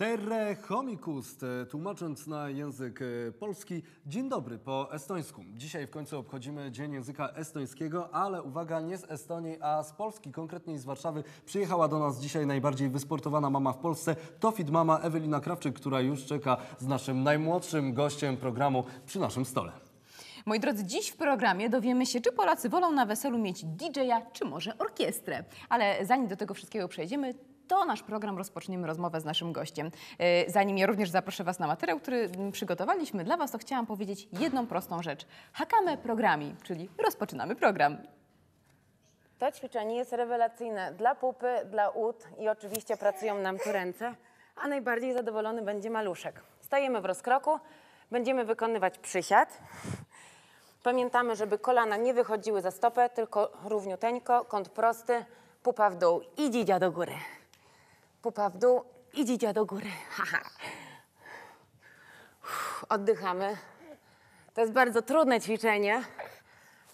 Terre homicus, e, tłumacząc na język e, polski, dzień dobry po estońsku. Dzisiaj w końcu obchodzimy Dzień Języka Estońskiego, ale uwaga, nie z Estonii, a z Polski, konkretnie z Warszawy. Przyjechała do nas dzisiaj najbardziej wysportowana mama w Polsce, to fit mama Ewelina Krawczyk, która już czeka z naszym najmłodszym gościem programu przy naszym stole. Moi drodzy, dziś w programie dowiemy się, czy Polacy wolą na weselu mieć DJ-a, czy może orkiestrę. Ale zanim do tego wszystkiego przejdziemy, to nasz program rozpoczniemy rozmowę z naszym gościem. E, Zanim ja również zaproszę Was na materiał, który przygotowaliśmy dla Was, to chciałam powiedzieć jedną prostą rzecz. Hakamy programi, czyli rozpoczynamy program. To ćwiczenie jest rewelacyjne dla pupy, dla ud i oczywiście pracują nam tu ręce, a najbardziej zadowolony będzie maluszek. Stajemy w rozkroku, będziemy wykonywać przysiad. Pamiętamy, żeby kolana nie wychodziły za stopę, tylko równiuteńko, kąt prosty, pupa w dół i dzidzia do góry. Pupa w dół i dzidzia do góry. Oddychamy. To jest bardzo trudne ćwiczenie,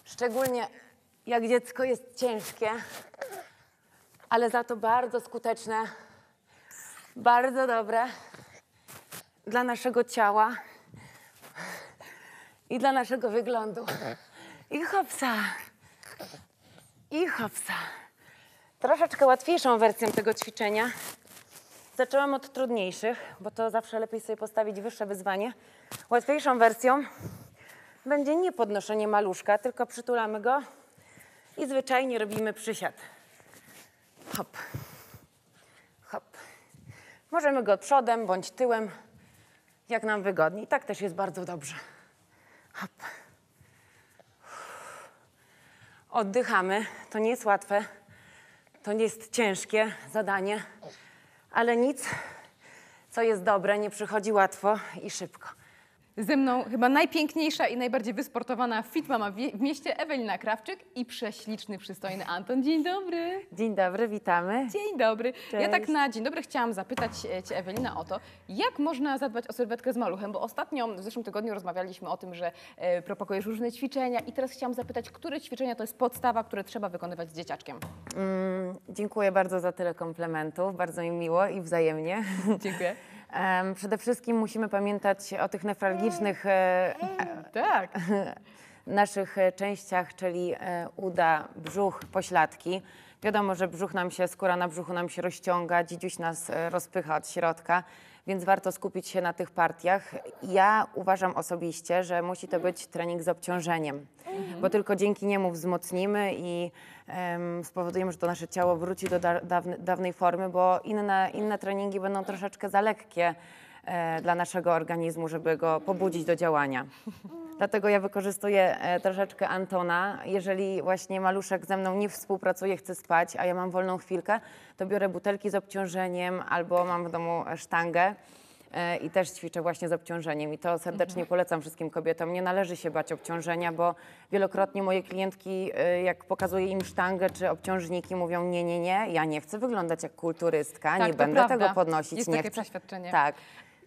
szczególnie jak dziecko jest ciężkie, ale za to bardzo skuteczne, bardzo dobre dla naszego ciała i dla naszego wyglądu. I hopsa, i hopsa. Troszeczkę łatwiejszą wersją tego ćwiczenia. Zaczęłam od trudniejszych, bo to zawsze lepiej sobie postawić wyższe wyzwanie. Łatwiejszą wersją będzie nie podnoszenie maluszka, tylko przytulamy go i zwyczajnie robimy przysiad. Hop, hop. Możemy go przodem bądź tyłem, jak nam wygodniej. Tak też jest bardzo dobrze. Hop. Oddychamy. To nie jest łatwe. To nie jest ciężkie zadanie, ale nic, co jest dobre, nie przychodzi łatwo i szybko. Ze mną chyba najpiękniejsza i najbardziej wysportowana fit mama w mieście Ewelina Krawczyk i prześliczny, przystojny Anton. Dzień dobry. Dzień dobry, witamy. Dzień dobry. Ja Cześć. tak na dzień dobry chciałam zapytać e, Cię, Ewelina, o to, jak można zadbać o sylwetkę z maluchem, bo ostatnio, w zeszłym tygodniu rozmawialiśmy o tym, że e, propagujesz różne ćwiczenia i teraz chciałam zapytać, które ćwiczenia to jest podstawa, które trzeba wykonywać z dzieciaczkiem? Mm, dziękuję bardzo za tyle komplementów. Bardzo mi miło i wzajemnie. Dziękuję. Przede wszystkim musimy pamiętać o tych newralgicznych e, Tak. naszych e, częściach, czyli e, uda, brzuch, pośladki. Wiadomo, że brzuch nam się, skóra na brzuchu nam się rozciąga, dzidziuś nas e, rozpycha od środka, więc warto skupić się na tych partiach. Ja uważam osobiście, że musi to być trening z obciążeniem, bo tylko dzięki niemu wzmocnimy i em, spowodujemy, że to nasze ciało wróci do da, dawne, dawnej formy, bo inne, inne treningi będą troszeczkę za lekkie dla naszego organizmu, żeby go pobudzić do działania. Dlatego ja wykorzystuję e, troszeczkę Antona. Jeżeli właśnie maluszek ze mną nie współpracuje, chce spać, a ja mam wolną chwilkę, to biorę butelki z obciążeniem albo mam w domu e, sztangę e, i też ćwiczę właśnie z obciążeniem. I to serdecznie polecam wszystkim kobietom. Nie należy się bać obciążenia, bo wielokrotnie moje klientki, e, jak pokazuję im sztangę czy obciążniki, mówią nie, nie, nie, ja nie chcę wyglądać jak kulturystka, Tak, nie będę prawda. tego podnosić. Jest nie takie chcę. przeświadczenie. Tak.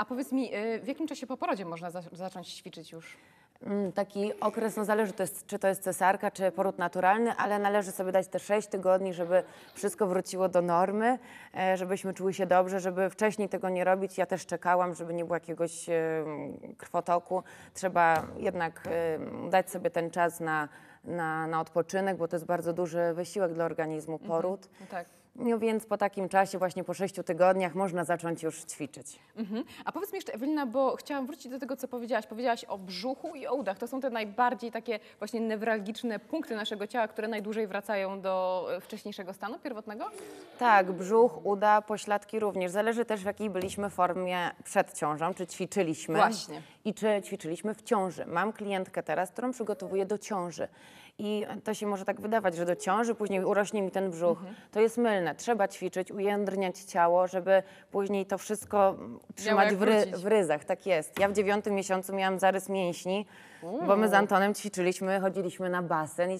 A powiedz mi, y, w jakim czasie po porodzie można za zacząć ćwiczyć już? Mm, Taki okres, no zależy to jest, czy to jest cesarka, czy poród naturalny, ale należy sobie dać te 6 tygodni, żeby wszystko wróciło do normy, e, żebyśmy czuły się dobrze, żeby wcześniej tego nie robić. Ja też czekałam, żeby nie było jakiegoś e, krwotoku. Trzeba jednak e, dać sobie ten czas na, na, na odpoczynek, bo to jest bardzo duży wysiłek dla organizmu, poród. No tak. No więc po takim czasie, właśnie po 6 tygodniach, można zacząć już ćwiczyć. Mhm. A powiedz mi jeszcze, Ewelina, bo chciałam wrócić do tego, co powiedziałaś. Powiedziałaś o brzuchu i o udach. To są te najbardziej takie właśnie newralgiczne punkty naszego ciała, które najdłużej wracają do e, wcześniejszego stanu pierwotnego? Tak, brzuch, uda, pośladki również. Zależy też w jakiej byliśmy formie przed ciążą, czy ćwiczyliśmy. Właśnie. I czy ćwiczyliśmy w ciąży. Mam klientkę teraz, którą przygotowuję do ciąży. I to się może tak wydawać, że do ciąży później urośnie mi ten brzuch. To jest mylne. Trzeba ćwiczyć, ujędrniać ciało, żeby później to wszystko trzymać w, ry- w ryzach. Tak jest. Ja w dziewiątym miesiącu miałam zarys mięśni, bo my z Antonem ćwiczyliśmy, chodziliśmy na basen i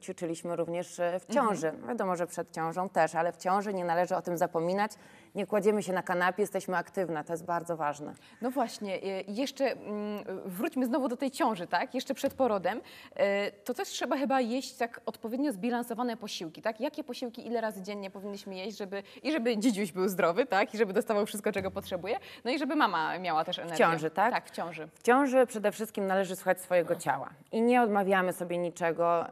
ćwiczyliśmy również e, w ciąży. Wiadomo, że przed ciążą też, ale w ciąży nie należy o tym zapominać. nie kładziemy się na kanapie, jesteśmy aktywne, to jest bardzo ważne. No właśnie, y, jeszcze mm, wróćmy znowu do tej ciąży, tak? Jeszcze przed porodem. Y, To też trzeba chyba jeść tak odpowiednio zbilansowane posiłki, tak? Jakie posiłki, ile razy dziennie powinniśmy jeść, żeby i żeby dzidziuś był zdrowy, tak? I żeby dostawał wszystko, czego potrzebuje. No i żeby mama miała też energię. ciąży, tak? Tak, w ciąży. W ciąży przede wszystkim należy słuchać swojego ciała i nie odmawiamy sobie niczego.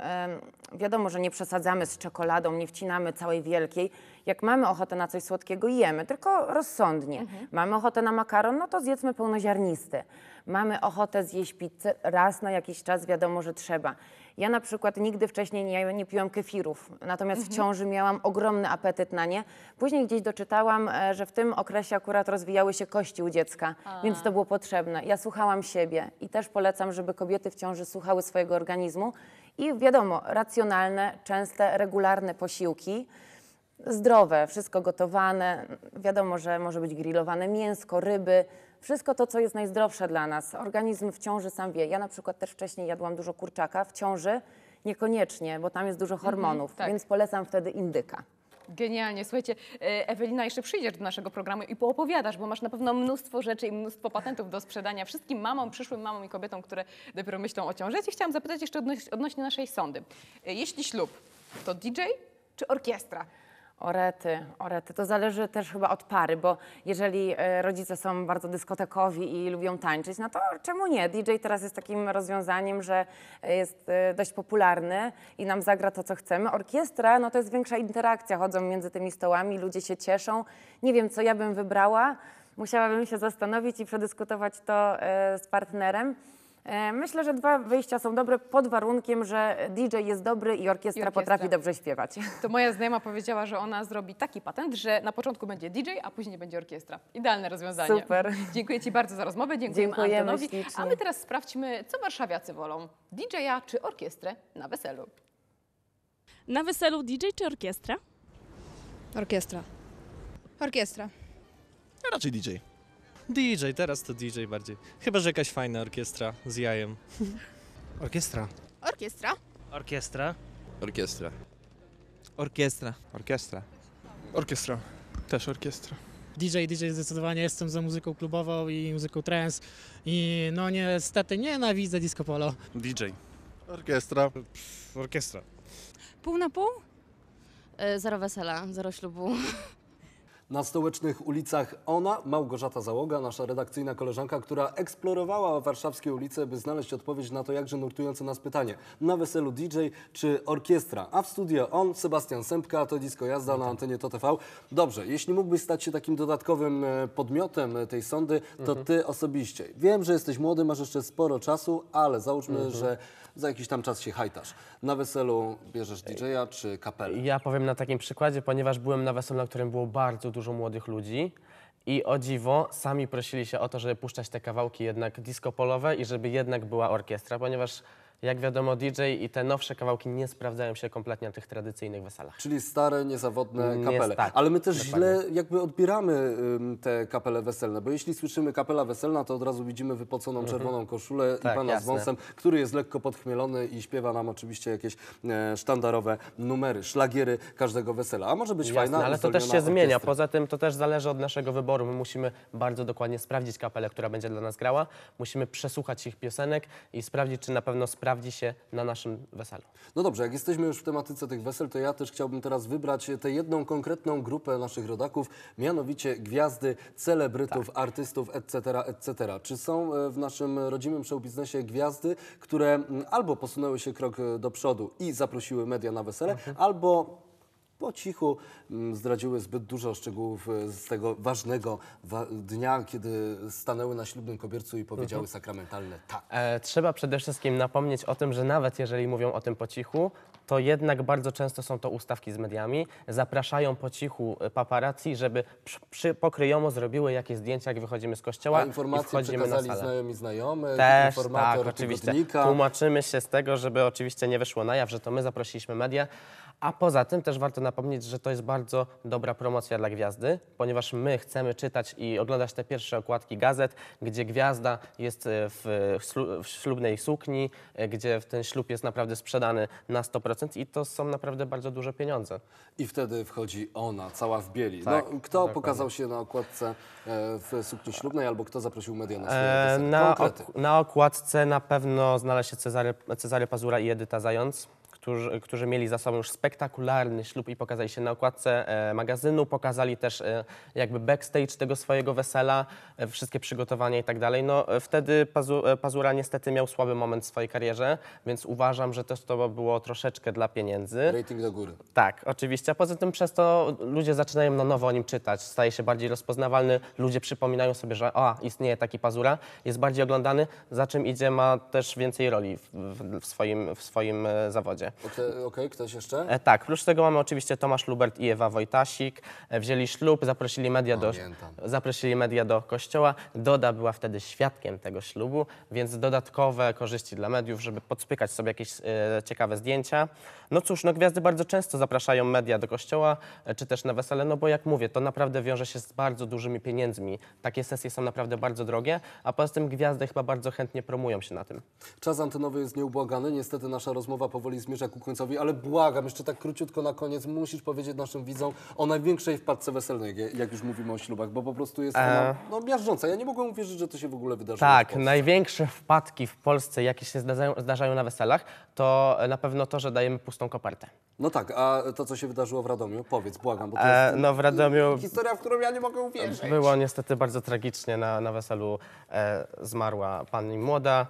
Wiadomo, że nie przesadzamy z czekoladą, nie wcinamy całej wielkiej. Jak mamy ochotę na coś słodkiego, jemy, tylko rozsądnie. Mamy ochotę na makaron, no to zjedzmy pełnoziarnisty. Mamy ochotę zjeść pizzę, raz na jakiś czas wiadomo, że trzeba. Ja na przykład nigdy wcześniej nie, nie piłam kefirów, natomiast w ciąży miałam ogromny apetyt na nie. Później gdzieś doczytałam, e, że w tym okresie akurat rozwijały się kości u dziecka, więc to było potrzebne. Ja słuchałam siebie i też polecam, żeby kobiety w ciąży słuchały swojego organizmu i wiadomo, racjonalne, częste, regularne posiłki, zdrowe, wszystko gotowane. Wiadomo, że może być grillowane mięsko, ryby, wszystko to, co jest najzdrowsze dla nas. Organizm w ciąży sam wie. Ja na przykład też wcześniej jadłam dużo kurczaka, w ciąży niekoniecznie, bo tam jest dużo hormonów, tak. więc polecam wtedy indyka. Genialnie. Słuchajcie, e, Ewelina, jeszcze przyjdziesz do naszego programu i poopowiadasz, bo masz na pewno mnóstwo rzeczy i mnóstwo patentów do sprzedania wszystkim mamom, przyszłym mamom i kobietom, które dopiero myślą o ciąży. Ja chciałam zapytać jeszcze odnoś, odnośnie naszej sondy. E, Jeśli ślub, to DJ czy orkiestra? Orety, orety. To zależy też chyba od pary, bo jeżeli e, rodzice są bardzo dyskotekowi i lubią tańczyć, no to czemu nie? DJ teraz jest takim rozwiązaniem, że jest e, dość popularny i nam zagra to, co chcemy. Orkiestra, no to jest większa interakcja, chodzą między tymi stołami, ludzie się cieszą. Nie wiem, co ja bym wybrała. Musiałabym się zastanowić i przedyskutować to e, z partnerem. E, Myślę, że dwa wyjścia są dobre pod warunkiem, że DJ jest dobry i orkiestra, I orkiestra. potrafi dobrze śpiewać. To moja znajoma powiedziała, że ona zrobi taki patent, że na początku będzie DJ, a później będzie orkiestra. Idealne rozwiązanie. Super. Dziękuję Ci bardzo za rozmowę, dziękujemy, Dziękujemy Antonowi. ślicznie. A my teraz sprawdźmy, co warszawiacy wolą. DJ-a czy orkiestrę na weselu? Na weselu DJ czy orkiestra? Orkiestra. Orkiestra. Raczej DJ. DJ, teraz to DJ bardziej. Chyba, że jakaś fajna orkiestra z jajem. Orkiestra. Orkiestra. Orkiestra? Orkiestra. Orkiestra. Orkiestra. Orkiestra. Też orkiestra. DJ, DJ zdecydowanie jestem za muzyką klubową i muzyką trance i no niestety nienawidzę disco polo. DJ. Orkiestra. Orkiestra. Pół na pół? E, zero wesela, zero ślubu. Na stołecznych ulicach ona, Małgorzata Załoga, nasza redakcyjna koleżanka, która eksplorowała warszawskie ulice, by znaleźć odpowiedź na to jakże nurtujące nas pytanie. Na weselu DJ czy orkiestra? A w studio on, Sebastian Sępka, to Disco Jazda na antenie TOTV. Dobrze, jeśli mógłbyś stać się takim dodatkowym e, podmiotem e, tej sądy, to ty osobiście. Wiem, że jesteś młody, masz jeszcze sporo czasu, ale załóżmy, że za jakiś tam czas się hajtasz. Na weselu bierzesz DJ-a czy kapelę? Ja powiem na takim przykładzie, ponieważ byłem na weselu, na którym było bardzo dużo młodych ludzi i o dziwo sami prosili się o to, żeby puszczać te kawałki jednak disco polowe i żeby jednak była orkiestra, ponieważ jak wiadomo DJ i te nowsze kawałki nie sprawdzają się kompletnie na tych tradycyjnych weselach. Czyli stare, niezawodne Nie- kapele. tak, Ale my też dokładnie. źle jakby odbieramy ym, te kapele weselne, bo jeśli słyszymy kapela weselna, to od razu widzimy wypoconą czerwoną koszulę i Mhm. Tak, pana z jasne. wąsem, który jest lekko podchmielony i śpiewa nam oczywiście jakieś e, sztandarowe numery, szlagiery każdego wesela. A może być Jasne, fajna, ale to też się uzdolniona zmienia. orkiestra. Poza tym to też zależy od naszego wyboru. My musimy bardzo dokładnie sprawdzić kapelę, która będzie dla nas grała. Musimy przesłuchać ich piosenek i sprawdzić, czy na pewno sprawdzi się na naszym weselu. No dobrze, jak jesteśmy już w tematyce tych wesel, to ja też chciałbym teraz wybrać tę jedną konkretną grupę naszych rodaków, mianowicie gwiazdy, celebrytów, Tak. artystów, etc., etc. Czy są e, w naszym rodzimym showbiznesie gwiazdy, które mm, albo posunęły się krok e, do przodu i zaprosiły media na wesele, Mhm. albo po cichu mm, zdradziły zbyt dużo szczegółów e, z tego ważnego wa- dnia, kiedy stanęły na ślubnym kobiercu i powiedziały Mhm. sakramentalne tak. E, trzeba przede wszystkim napomnieć o tym, że nawet jeżeli mówią o tym po cichu, to jednak bardzo często są to ustawki z mediami. Zapraszają po cichu e, paparazzi, żeby przy, przy, pokryjomo zrobiły jakieś zdjęcia, jak wychodzimy z kościoła A i informacje wchodzimy na salę. znajomi znajomych, Też, tak, oczywiście. Tłumaczymy się z tego, żeby oczywiście nie wyszło na jaw, że to my zaprosiliśmy media. A poza tym też warto napomnieć, że to jest bardzo dobra promocja dla gwiazdy, ponieważ my chcemy czytać i oglądać te pierwsze okładki gazet, gdzie gwiazda jest e, w, w ślu- w ślubnej sukni, e, gdzie ten ślub jest naprawdę sprzedany na 100%. 100% i to są naprawdę bardzo duże pieniądze. I wtedy wchodzi ona, cała w bieli. Tak, no, kto dokładnie. pokazał się na okładce e, w sukni ślubnej albo kto zaprosił media na swoje E, na, ok- na okładce na pewno znalazł się Cezary, Cezary Pazura i Edyta Zając, którzy, którzy mieli za sobą już spektakularny ślub i pokazali się na okładce e, magazynu, pokazali też e, jakby backstage tego swojego wesela, e, wszystkie przygotowania i tak dalej. No e, wtedy Pazu, e, Pazura niestety miał słaby moment w swojej karierze, więc uważam, że też to było troszeczkę dla pieniędzy. Rating do góry. Tak, oczywiście. A poza tym przez to ludzie zaczynają na nowo o nim czytać. Staje się bardziej rozpoznawalny. Ludzie przypominają sobie, że a, istnieje taki pazura, jest bardziej oglądany, za czym idzie, ma też więcej roli w, w, w swoim, w swoim e, zawodzie. Okej, okej, ktoś jeszcze? E, tak, prócz tego mamy oczywiście Tomasz Lubert i Ewa Wojtasik. E, wzięli ślub, zaprosili media, do, Pamiętam. zaprosili media do kościoła. Doda była wtedy świadkiem tego ślubu, więc dodatkowe korzyści dla mediów, żeby podspykać sobie jakieś e, ciekawe zdjęcia. No cóż, no gwiazdy bardzo często zapraszają media do kościoła, e, czy też na wesele, no bo jak mówię, to naprawdę wiąże się z bardzo dużymi pieniędzmi. Takie sesje są naprawdę bardzo drogie, a poza tym gwiazdy chyba bardzo chętnie promują się na tym. Czas antenowy jest nieubłagany. Niestety nasza rozmowa powoli zmierza ku końcowi, ale błagam, jeszcze tak króciutko na koniec musisz powiedzieć naszym widzom o największej wpadce weselnej, jak- już mówimy o ślubach, bo po prostu jest ona E. no, miażdżąca. Ja nie mogłem uwierzyć, że to się w ogóle wydarzyło. Tak, największe wpadki w Polsce, jakie się zdarzają, zdarzają na weselach, to na pewno to, że dajemy pustą kopertę. No tak, a to, co się wydarzyło w Radomiu, powiedz, błagam, bo to E, jest no w Radomiu historia, w którą ja nie mogę uwierzyć. było niestety bardzo tragicznie. Na, na weselu e, zmarła pani młoda.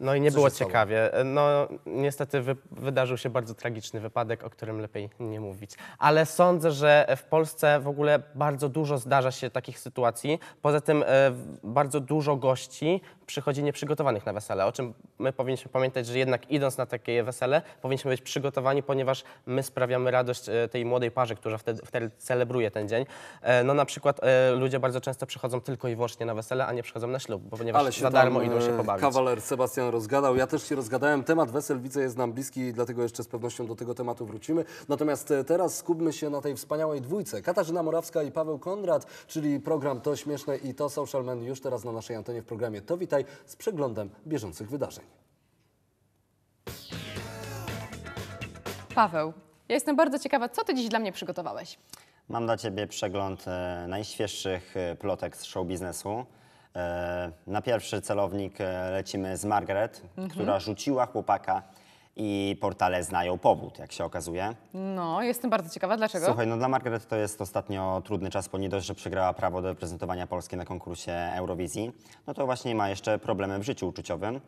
No i nie Co było się stało? ciekawie. E, No niestety wy, wydarzył się bardzo tragiczny wypadek, o którym lepiej nie mówić. Ale sądzę, że w Polsce w ogóle bardzo dużo zdarza się takich sytuacji. Poza tym e, bardzo dużo gości przychodzi nieprzygotowanych na wesele, o czym my powinniśmy pamiętać, że jednak idąc na takie wesele, powinniśmy być przygotowani, ponieważ my sprawiamy radość e, tej młodej parze, która wtedy, wtedy celebruje ten dzień. E, No na przykład e, ludzie bardzo często przychodzą tylko i wyłącznie na wesele, a nie przychodzą na ślub, bo ponieważ Ale się za darmo tam, idą się e, pobawić. Kawaler Sebastian rozgadał, ja też się rozgadałem. Temat wesel widzę jest nam bliski, dlatego jeszcze z pewnością do tego tematu wrócimy. Natomiast e, teraz skupmy się na tej wspaniałej dwójce. Katarzyna Morawska i Paweł Kondrat, czyli program To Śmieszne i To Social Man już teraz na naszej antenie w programie To Witaj z przeglądem bieżących wydarzeń. Paweł, ja jestem bardzo ciekawa, co ty dziś dla mnie przygotowałeś? Mam dla Ciebie przegląd e, najświeższych e, plotek z show biznesu. E, na pierwszy celownik e, lecimy z Margaret, która rzuciła chłopaka i portale znają powód, jak się okazuje. No, jestem bardzo ciekawa, dlaczego? Słuchaj, no dla Margaret to jest ostatnio trudny czas, bo nie dość, że przegrała prawo do reprezentowania Polski na konkursie Eurowizji, no to właśnie ma jeszcze problemy w życiu uczuciowym.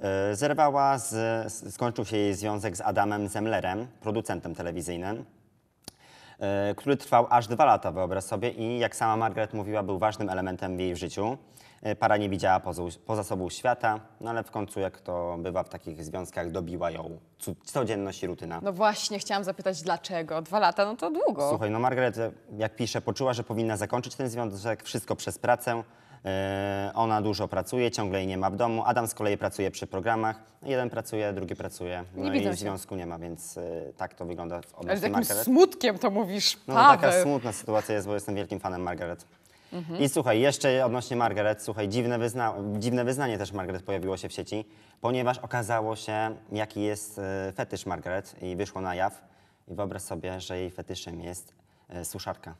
E, Zerwała, z, z- skończył się jej związek z Adamem Zemlerem, producentem telewizyjnym, który trwał aż dwa lata, wyobraź sobie, i jak sama Margaret mówiła, był ważnym elementem w jej życiu. E, Para nie widziała poza, poza sobą świata, no ale w końcu, jak to bywa w takich związkach, dobiła ją cu- codzienność i rutyna. No właśnie, chciałam zapytać dlaczego. Dwa lata, no to długo. Słuchaj, no Margaret, e, jak pisze, poczuła, że powinna zakończyć ten związek, wszystko przez pracę. E, ona dużo pracuje, ciągle jej nie ma w domu. Adam z kolei pracuje przy programach. Jeden pracuje, drugi pracuje. No Nie i widzą się. związku nie ma, więc e, tak to wygląda w Ale z odnośnie jakim Margaret. smutkiem to mówisz, No Paweł. taka smutna sytuacja jest, bo jestem wielkim fanem Margaret. Mhm. I słuchaj, jeszcze odnośnie Margaret, słuchaj, dziwne, wyzna dziwne wyznanie też Margaret pojawiło się w sieci, ponieważ okazało się, jaki jest e, fetysz Margaret i wyszło na jaw. I wyobraź sobie, że jej fetyszem jest e, suszarka.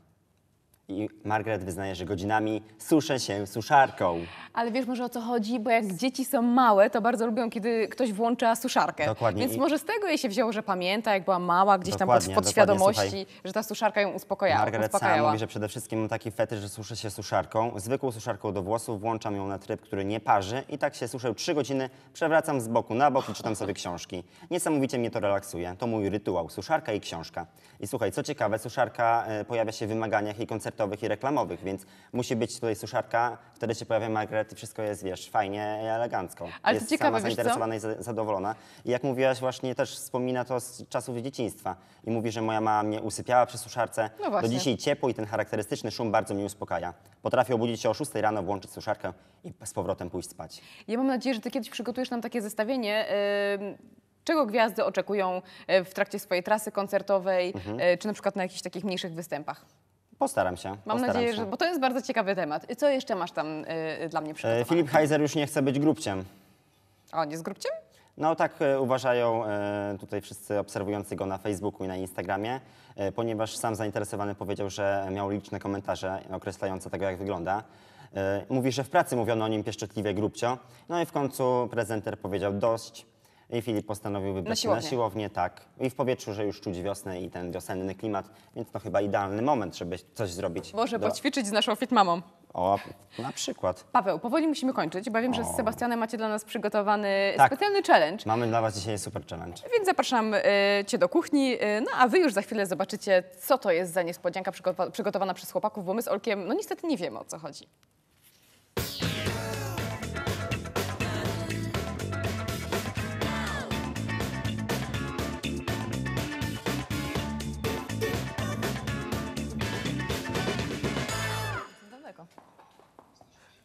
I Margaret wyznaje, że godzinami suszę się suszarką. Ale wiesz może o co chodzi? Bo jak dzieci są małe, to bardzo lubią, kiedy ktoś włącza suszarkę. Dokładnie. Więc I- może z tego jej się wzięło, że pamięta, jak była mała, gdzieś tam pod, Dokładnie, pod dokładnie, świadomości, słuchaj. że ta suszarka ją uspokajała. Margaret sama uspokajała. mówi, że przede wszystkim mam taki fetysz, że suszę się suszarką. Zwykłą suszarką do włosów, włączam ją na tryb, który nie parzy i tak się suszę 3 godziny, przewracam z boku na bok i czytam sobie książki. Niesamowicie mnie to relaksuje. To mój rytuał, suszarka i książka. I słuchaj, co ciekawe, suszarka e, pojawia się w wymaganiach i koncertowych i reklamowych, więc musi być tutaj suszarka, wtedy się pojawia Margaret i wszystko jest, wiesz, fajnie i elegancko. Ale jest ciekawe, sama zainteresowana i za- zadowolona. I jak mówiłaś właśnie, też wspomina to z czasów dzieciństwa. I mówi, że moja mama mnie usypiała przy suszarce. No Do dzisiaj ciepło i ten charakterystyczny szum bardzo mnie uspokaja. Potrafię obudzić się o 6 rano, włączyć suszarkę i z powrotem pójść spać. Ja mam nadzieję, że ty kiedyś przygotujesz nam takie zestawienie. em, Czego gwiazdy oczekują e, w trakcie swojej trasy koncertowej, Mhm. e, czy na przykład na jakichś takich mniejszych występach? Postaram się. Mam postaram nadzieję, się. że. Bo to jest bardzo ciekawy temat. Co jeszcze masz tam e, dla mnie E, przygotowane? Filip Heiser już nie chce być grubciem. A on jest grubciem? No tak e, uważają e, tutaj wszyscy obserwujący go na Facebooku i na Instagramie, ponieważ sam zainteresowany powiedział, że miał liczne komentarze określające tego, jak wygląda. Mówi, że w pracy mówiono o nim pieszczotliwie grubcio. No i w końcu prezenter powiedział dość. I Filip postanowił wybrać na siłownię. siłownię, tak. I w powietrzu, że już czuć wiosnę i ten wiosenny klimat, więc to chyba idealny moment, żeby coś zrobić. Może Do- poćwiczyć z naszą fitmamą. O, na przykład. Paweł, powoli musimy kończyć, bo wiem, że z. Sebastianem macie dla nas przygotowany Tak. specjalny challenge. Mamy dla Was dzisiaj super challenge. Więc zapraszam y, Cię do kuchni, y, no a Wy już za chwilę zobaczycie, co to jest za niespodzianka przygotowa- przygotowana przez chłopaków, bo my z Olkiem, no niestety nie wiemy, o co chodzi.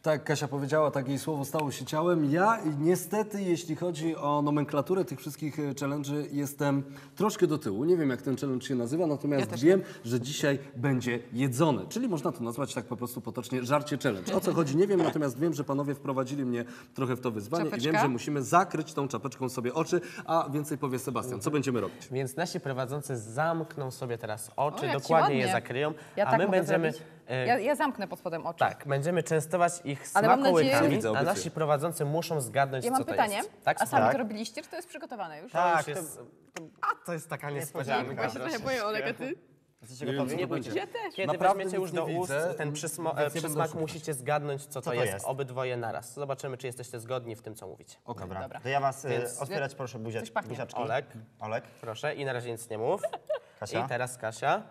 Tak, Kasia powiedziała, tak jej słowo stało się ciałem. Ja niestety, jeśli chodzi o nomenklaturę tych wszystkich e, challenge'y, jestem troszkę do tyłu. Nie wiem, jak ten challenge się nazywa, natomiast wiem, że dzisiaj będzie jedzone. Czyli można to nazwać tak po prostu potocznie żarcie challenge. O co chodzi, nie wiem, natomiast wiem, że panowie wprowadzili mnie trochę w to wyzwanie i Czapeczka? wiem, że musimy zakryć tą czapeczką sobie oczy, a więcej powie Sebastian. Co będziemy robić? Więc nasi prowadzący zamkną sobie teraz oczy, O, dokładnie je zakryją, Ja a tak my będziemy... zrobić? E, Ja, ja zamknę pod spodem oczy. Tak, będziemy częstować ich Ale mam nadzieję- smakołykami, Widzę, a nasi prowadzący muszą zgadnąć, Ja co mam to pytanie, jest. Tak, a sami tak. to robiliście, czy to jest przygotowane już? To Tak, to- jest, to, a to jest taka niespodzianka. Ja się trochę boję, Olek, a ty? Jesteście gotowi? Nie bójcie się. Też. Kiedy Naprawdę weźmiecie już nic do nie ust widzę, ten przysmo- więc nie e, będę przysmak, musicie zgadnąć, co to, to jest, jest? obydwoje naraz. Zobaczymy, czy jesteście zgodni w tym, co mówicie. Dobra. Dobra. To ja Was Więc- e, otwierać proszę buzia, Coś pachnie. buziaczki. Olek, Olek, proszę, i na razie nic nie mów. Kasia. I teraz Kasia.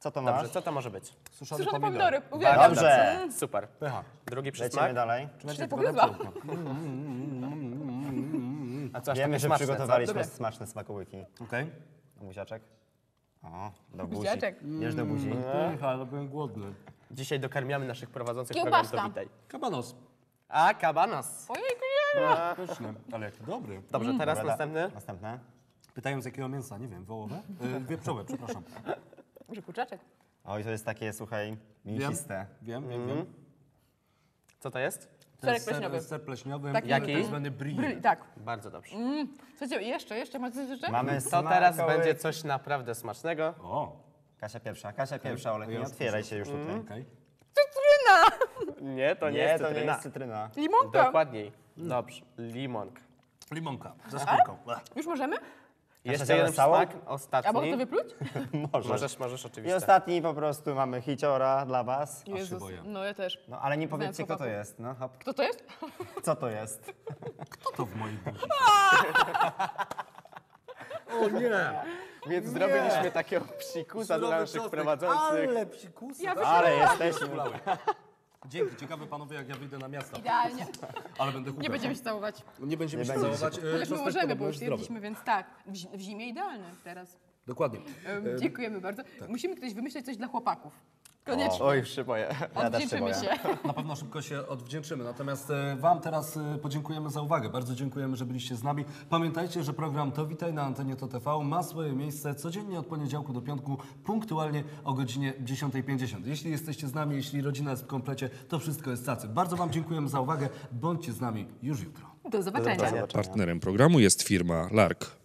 Co to masz? Dobrze, co to może być? Suszone Suszone pomidory. pomidory, uwielbiam. Dobrze. Super. Pycha. Drugi Lecimy przysmak. dalej. Się pogryzła. A co, aż Wiemy, takie że smaczne, co? przygotowaliśmy smaczne smakołyki. Okej. Buziaczek. O, do buzi. Buziaczek. Bierz do buzi. Pycha, ale byłem głodny. Dzisiaj dokarmiamy naszych prowadzących Kiełbasa. program, to witaj. Kabanos. A, kabanos. Ojejku, Pyszny, ale jaki dobry. Dobrze, teraz Dobra, następny. Następne. Pytają z jakiego mięsa, nie wiem, wołowe? Yy, wieprzowe, przepraszam. Może kurczaczek? Oj, to jest takie, słuchaj, Wiem, mięsiste. wiem, wiem, wiem. Co to jest? To Serek jest ser- pleśniowy. Ser pleśniowy, Taki- Jaki? Tak zwany brie. Tak. Bardzo dobrze. Słuchajcie, jeszcze, jeszcze, macie coś jeszcze? Mamy To teraz smakołyk. będzie coś naprawdę smacznego. O, Kasia pierwsza, Kasia pierwsza, Olek, nie już otwieraj się już tutaj. okej. Nie, to nie, Nie, jest to nie cytryna. jest cytryna. Limonka. Dokładniej. Dobrze. Limonka. Limonka ze skórką. Ech. Już możemy? Jeszcze jeden całą? smak, ostatni. A mogę to wypluć? Możesz. Możesz, możesz I oczywiście. ostatni po prostu mamy hiciora dla was. Jezus, boję. no ja też. No ale nie powiedzcie, kto to jest. No, hop. Kto to jest? Co to jest? Co to w moim buzi? O nie! Więc zrobiliśmy takiego psikusa dla naszych prowadzących. Ale psikusa. Ja Ale jesteśmy. Dzięki, ciekawe panowie, jak ja wyjdę na miasto. Idealnie. Ale będę hukał. Nie będziemy się całować. Nie będziemy się całować. Chociaż my możemy, bo już jedliśmy, więc tak. W, zi- w zimie idealne teraz. Dokładnie. Em, Dziękujemy bardzo. Musimy kiedyś wymyśleć coś dla chłopaków. Koniecznie. Oj, już się boję. Ja też się Odwdzięczymy się. Na pewno szybko się odwdzięczymy. Natomiast e, Wam teraz e, podziękujemy za uwagę. Bardzo dziękujemy, że byliście z nami. Pamiętajcie, że program To Witaj na antenie To TV ma swoje miejsce codziennie od poniedziałku do piątku, punktualnie o godzinie 10.50. Jeśli jesteście z nami, jeśli rodzina jest w komplecie, to wszystko jest cacy. Bardzo Wam dziękujemy za uwagę. Bądźcie z nami już jutro. Do zobaczenia. Partnerem programu jest firma Lark.